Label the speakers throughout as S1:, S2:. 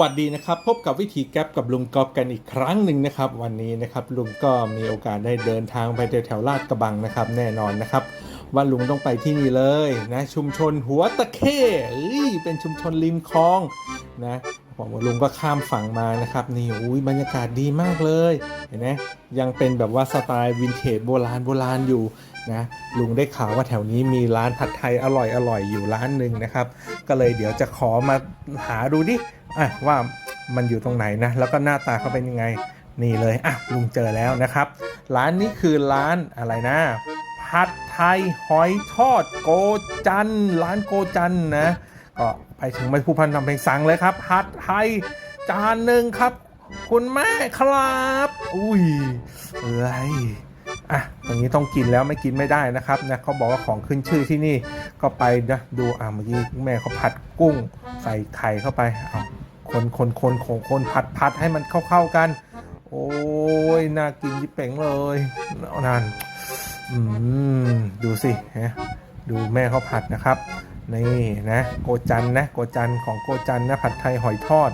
S1: วัสดีนะครับ พบกับวิธีแก๊ปกับลุงก๊อบกันอีกครั้งหนึ่งนะครับ วันนี้นะครับลุงก็มีโอกาสได้เดินทางไปแถวลาดกระบังนะครับ แน่นอนนะครับ ว่าลุงต้องไปที่นี่เลยนะ ชุมชนหัวตะเข้เอ้ยเป็นชุมชนริมคลองนะ ผมกับลุงก็ข้ามฝั่งมานะครับ นี่อุ้ยบรรยากาศดีมากเลย เห็นไหมยังเป็นแบบว่าสไตล์วินเทจโบราณโบราณอยู่นะลุงได้ข่าวว่าแถวนี้มีร้านผัดไทยอร่อยอร่อยอยู่ร้านหนึ่งนะครับ ก็เลยเดี๋ยวจะขอมาหาดูดิอะว่ามันอยู่ตรงไหนนะ แล้วก็หน้าตาเขาเป็นยังไง นี่เลยอะลุงเจอแล้วนะครับ ร้านนี้คือร้านอะไรนะ ผัดไทยหอยทอดโกจัน ร้านโกจันนะก็ ไปถึงไม่ผู้พันทำเพลงสั่งเลยครับผัดไทยจานหนึ่งครับ คุณแม่ครับ อุ้ยเอ้ยอะอย่างนี้ต้องกินแล้วไม่กินไม่ได้นะครับนะเขาบอกว่าของขึ้นชื่อที่นี่ก็ไปนะดูอะเมื่อกี้แม่เขาผัดกุ้งใส่ไข่เข้าไปเอาคนคนคนของคนผัดผัดให้มันเข้าๆกัน โอ้ยน่ากินยิบเป่งเลยนั่นอืมดูสิฮะดูแม่เขาผัดนะครับ นี่นะโกจันนะโกจันของโกจันนะผัดไทยหอยทอด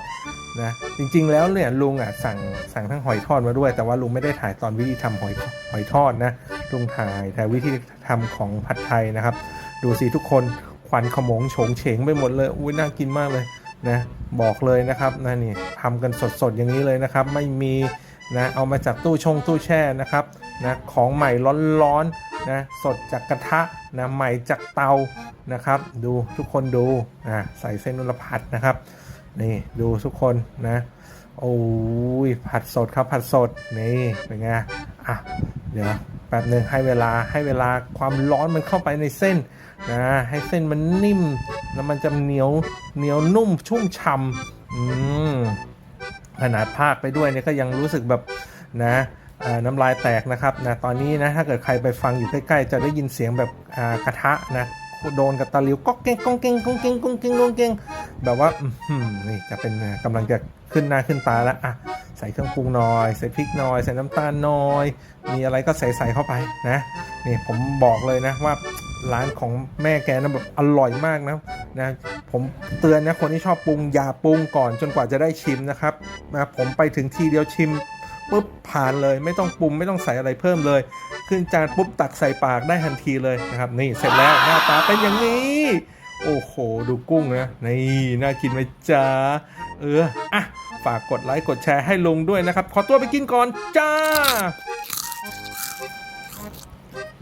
S1: นะจริงๆแล้วเนี่ยลุงอะสั่งสั่งทั้งหอยทอดมาด้วย แต่ว่าลุงไม่ได้ถ่ายตอนวิธีทำหอยหอยทอดนะลุงถ่ายแต่วิธีทำของผัดไทยนะครับ ดูสิทุกคนควันขมงโฉงเฉงไปหมดเลยอุ้ยน่ากินมากเลยนะบอกเลยนะครับนะนี่ทำกันสดๆอย่างนี้เลยนะครับ ไม่มีนะเอามาจากตู้ชงตู้แช่นะครับนะของใหม่ร้อนๆ นะสดจากกระทะนะใหม่จากเตานะครับ ดูทุกคนดูนะใส่เส้นนุรพัดนะครับนี่ดูทุกคนนะโอ้ยผัดสดครับผัดสดนี่เป็นไงอะเดี๋ยวแป๊บหนึ่งให้เวลาให้เวลาความร้อนมันเข้าไปในเส้นนะให้เส้นมันนิ่มแล้วมันจะเหนียวเหนียวนุ่มชุ่มฉ่ำอืมขนาดภาคไปด้วยเนี่ยก็ยังรู้สึกแบบนะ น้ำลายแตกนะครับนะตอนนี้นะถ้าเกิดใครไปฟังอยู่ใกล้ๆ จะได้ยินเสียงแบบกระทะนะโดนกับตะลิวก็เก้งก้องเก้งก้องเก้งก้องเก้งก้องเก้งแบบว่านี่จะเป็นกำลังจะขึ้นหน้าขึ้นตาแล้วอะใส่เครื่องปรุงหน่อย ใส่พริกหน่อย ใส่น้ำตาลหน่อย มีอะไรก็ใส่ใส่เข้าไปนะนี่ผมบอกเลยนะว่าร้านของแม่แกนะแบบอร่อยมากนะนะผมเตือนนะคนที่ชอบปรุงอย่าปรุงก่อนจนกว่าจะได้ชิมนะครับนะผมไปถึงทีเดียวชิม ปุ๊บผ่านเลย ไม่ต้องปรุงไม่ต้องใส่อะไรเพิ่มเลย ขึ้นจานปุ๊บตักใส่ปากได้ทันทีเลยนะครับ นี่เสร็จแล้วหน้าตาเป็นอย่างนี้ โอ้โห ดูกุ้งนะนี่น่ากินไหมจ๊ะเอออะฝากกดไลค์กดแชร์ให้ลุงด้วยนะครับ ขอตัวไปกินก่อนจ้า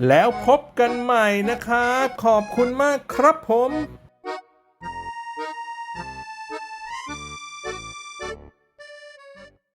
S1: แล้วพบกันใหม่นะครับขอบคุณมากครับผม